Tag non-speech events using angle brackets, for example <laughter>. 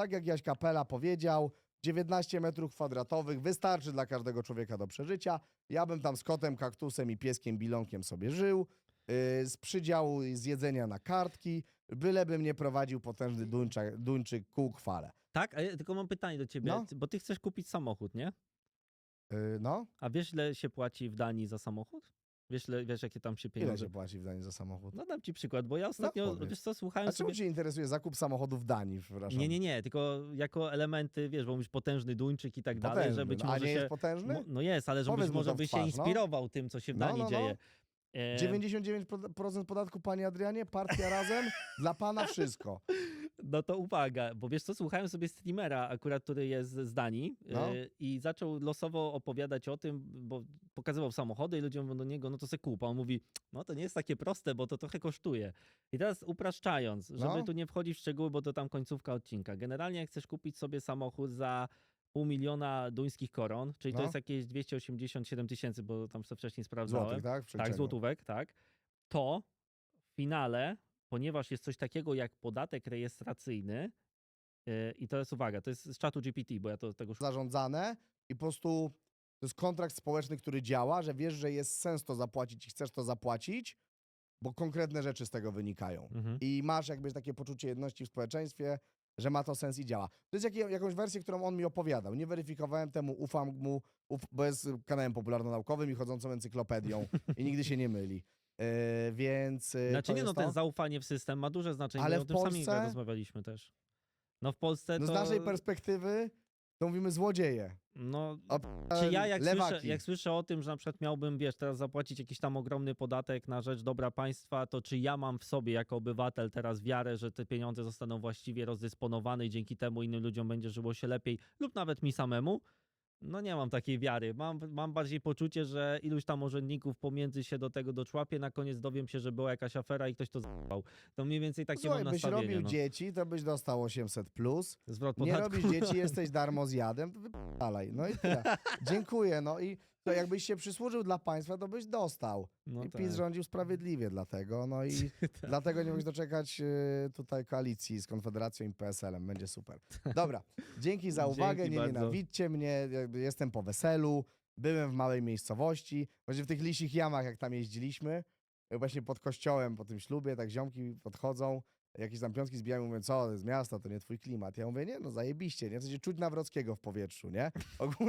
tak jak Jaś Kapela powiedział, 19 metrów kwadratowych wystarczy dla każdego człowieka do przeżycia. Ja bym tam z kotem, kaktusem i pieskiem bilonkiem sobie żył. Yy, z przydziału z jedzenia na kartki, byle mnie prowadził potężny duńczak, duńczyk kół chwale. Tak, a ja tylko mam pytanie do ciebie, No. bo ty chcesz kupić samochód, nie? Yy, no, A wiesz, ile się płaci w Danii za samochód? Wiesz, ile, wiesz jakie tam się ile pieniądze... się płaci w Danii za samochód? No dam ci przykład, bo ja ostatnio, powiedz. wiesz co, słuchałem A czemu sobie... cię interesuje zakup samochodu w Danii, przepraszam? Nie, nie, nie, tylko jako elementy, wiesz, bo mówisz potężny Duńczyk i tak dalej, Potężny. że być A może nie się... jest potężny? No jest, ale że być może by się no. inspirował tym, co się w No, Danii no, no. dzieje. E, 99% podatku, panie Adrianie, partia razem, dla pana wszystko. No to uwaga, bo wiesz co, słuchałem sobie streamera akurat, który jest z Danii No. e, i zaczął losowo opowiadać o tym, bo pokazywał samochody i ludzie mówią do niego, no to se kup. A on mówi, no to nie jest takie proste, bo to trochę kosztuje. I teraz upraszczając, żeby No. tu nie wchodzić w szczegóły, bo to tam końcówka odcinka. Generalnie jak chcesz kupić sobie samochód za pół miliona duńskich koron, czyli to No. jest jakieś 287 tysięcy, bo tam sobie wcześniej sprawdzałem. Złotych, tak? Tak, złotówek, tak. To w finale, ponieważ jest coś takiego jak podatek rejestracyjny, yy, i to jest uwaga, to jest z czatu GPT, bo ja to tego szukałem. Zarządzane i po prostu to jest kontrakt społeczny, który działa, że wiesz, że jest sens to zapłacić i chcesz to zapłacić, bo konkretne rzeczy z tego wynikają. Mhm. I masz jakby takie poczucie jedności w społeczeństwie, że ma to sens i działa. To jest jakie, jakąś wersję, którą on mi opowiadał. Nie weryfikowałem temu, ufam mu, uf, bo jest kanałem popularno-naukowym i chodzącą encyklopedią <laughs> i nigdy się nie myli. Yy, więc yy, Znaczy to nie, no jest ten to. zaufanie w system ma duże znaczenie, Ale o tym sami Polsce- rozmawialiśmy też. No w Polsce No to... z naszej perspektywy to mówimy złodzieje. No, A, Czy ja jak słyszę, jak słyszę o tym, że na przykład miałbym, wiesz, teraz zapłacić jakiś tam ogromny podatek na rzecz dobra państwa, to czy ja mam w sobie jako obywatel teraz wiarę, że te pieniądze zostaną właściwie rozdysponowane i dzięki temu innym ludziom będzie żyło się lepiej lub nawet mi samemu? No nie mam takiej wiary. Mam, mam bardziej poczucie, że iluś tam urzędników pomiędzy się do tego doczłapie, na koniec dowiem się, że była jakaś afera i ktoś to zwał. To mniej więcej takie Słuchaj, mam byś nastawienie. robił No. dzieci, to byś dostał 800 plus. Zwrot Nie podatku. robisz dzieci, <laughs> jesteś darmo zjadem, to wypalaj. No i tyle. Dziękuję. No i to jakbyś się przysłużył dla państwa, to byś dostał. No I tak. PiS rządził sprawiedliwie dlatego. No i <laughs> dlatego nie mógł doczekać y, tutaj koalicji z Konfederacją i PSL-em. Będzie super. Dobra, dzięki za uwagę. Dzięki nie bardzo. nienawidźcie mnie. jakby Jestem po weselu. Byłem w małej miejscowości. Właśnie w tych lisich jamach, jak tam jeździliśmy. y, Właśnie pod kościołem, po tym ślubie, tak ziomki podchodzą. Jakieś tam piątki zbijają i mówią, co, z miasta, to nie twój klimat. Ja mówię, nie, no zajebiście, nie? W sensie czuć Nawrockiego w powietrzu, nie? <laughs> Ogólnie